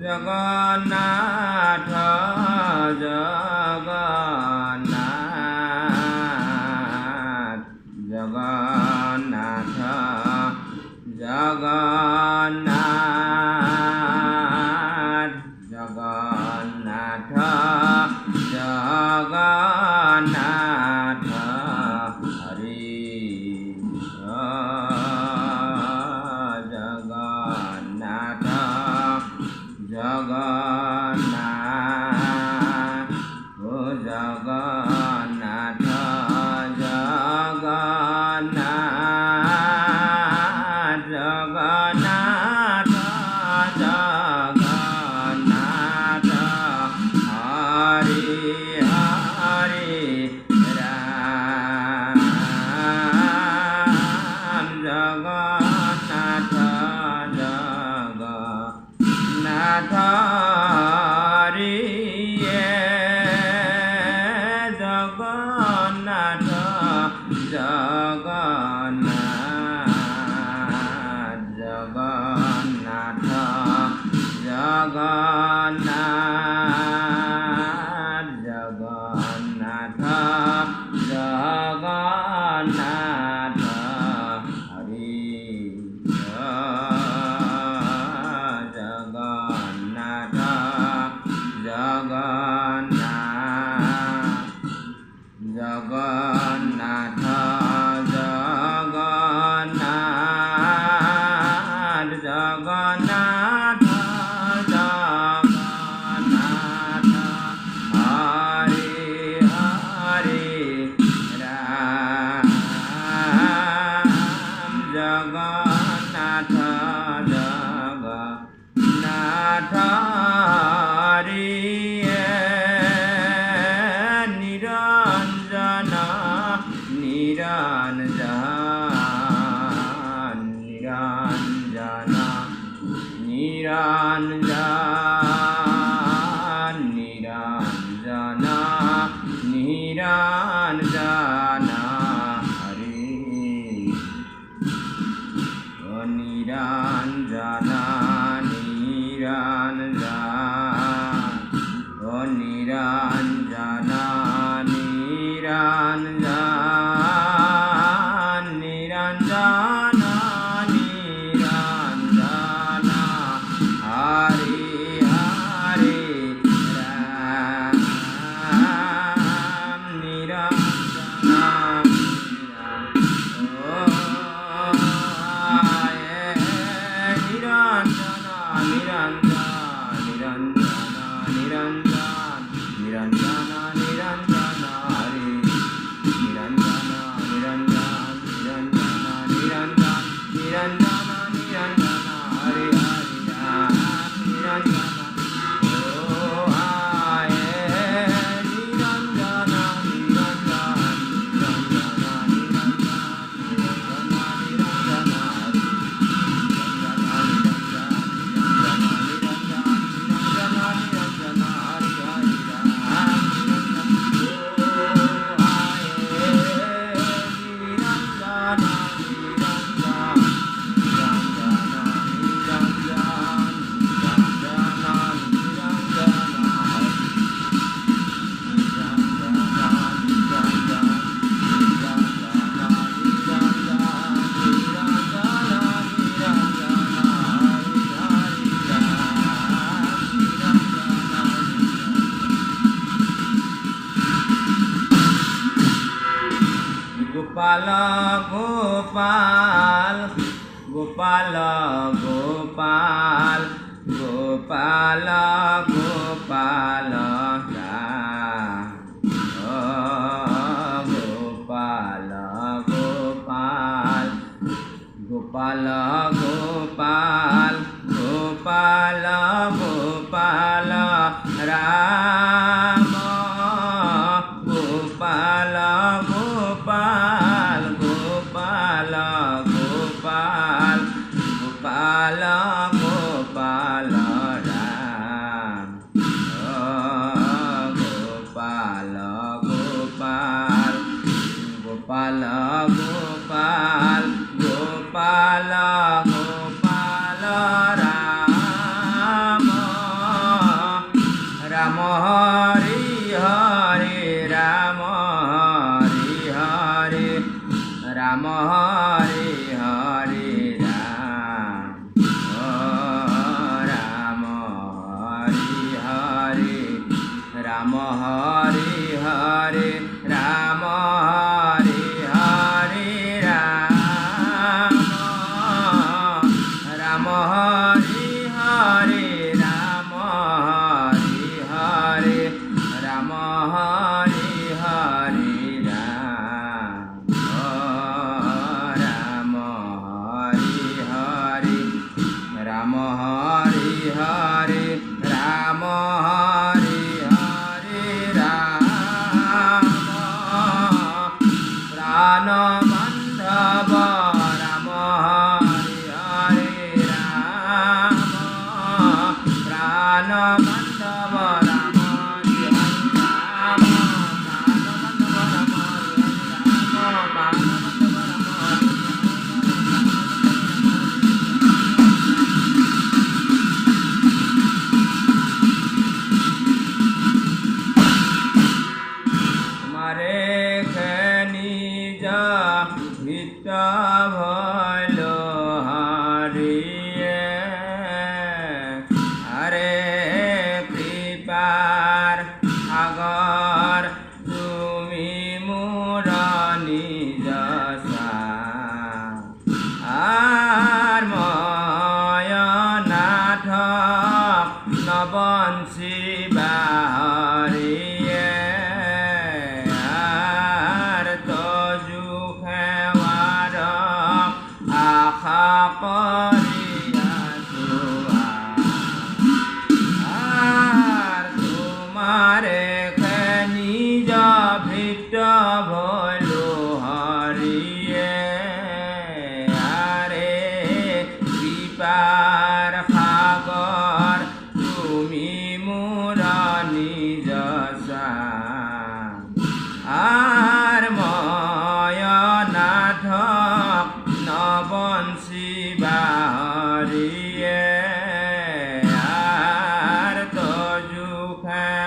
জগন্নাথ ভগবান গোপাল গোপাল গোপাল গোপাল গোপাল গোপাল গোপাল গোপাল গোপাল গোপাল রাম গোপাল গো नमः no มา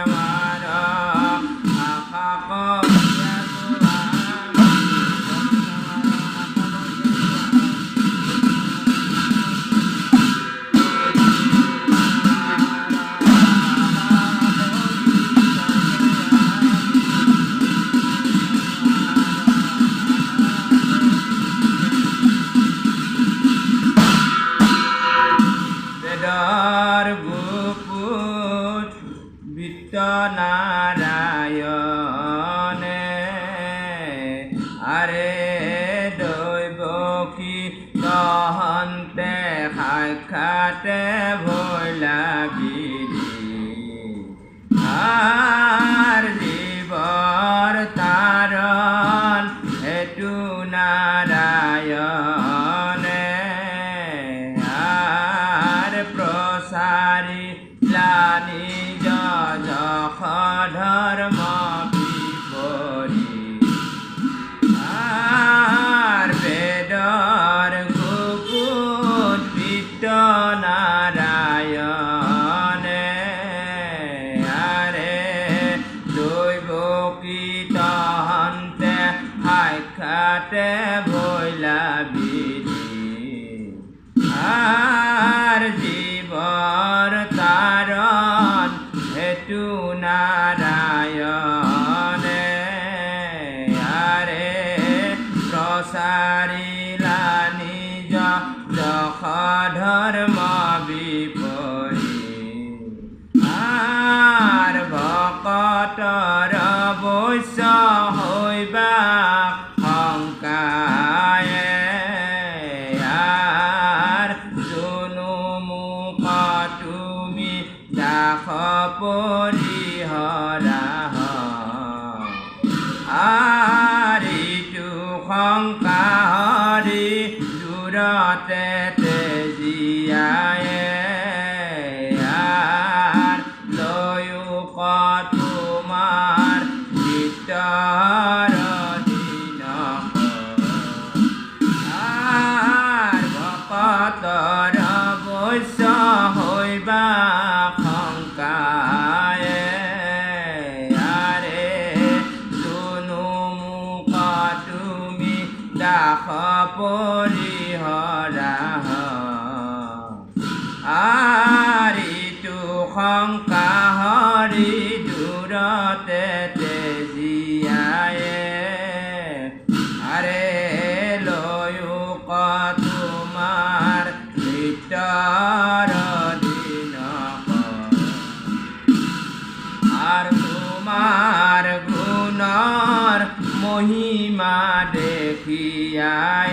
অধর মাবি পড়ে আর ভকতর বৈশ্য হইবা শংকায় আর জুনু মুখ তুমি দাস পরি হরা আর ইটু শংকা হৰি অপৰিহৰা আৰিটো শংকা হৰি দূৰতে তেজিয়ায়ে আৰে লৈও ক তোমাৰ নৃত্যৰ দিন আর তোমার গুণর মহিমা দেখিয়ায়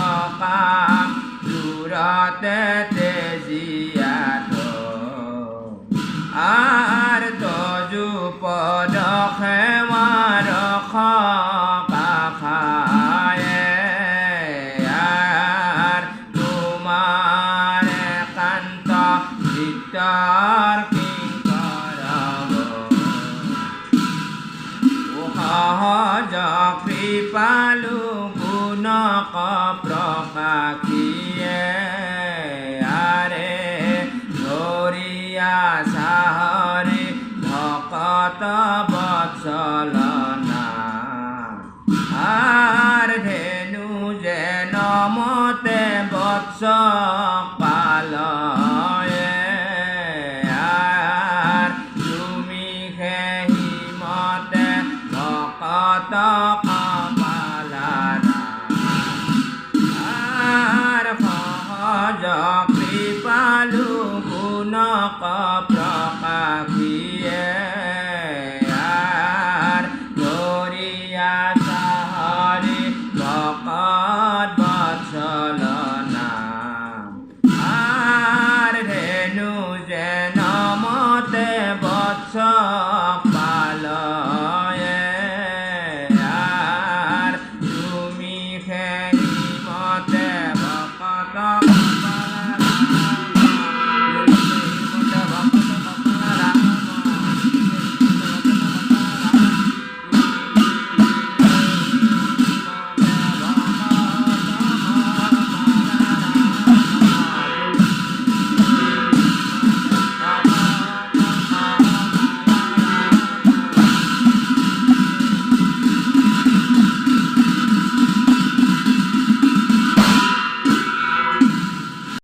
আর তজু পদ সেৱাৰ খায়ে আর তোমার কান্ত চিত্তৰ কিংকৰ সহজ কৃপালু গুণক প্ৰকাশিয়ে ভকত বৎসলনা আর ধেনু যেন মতে বৎস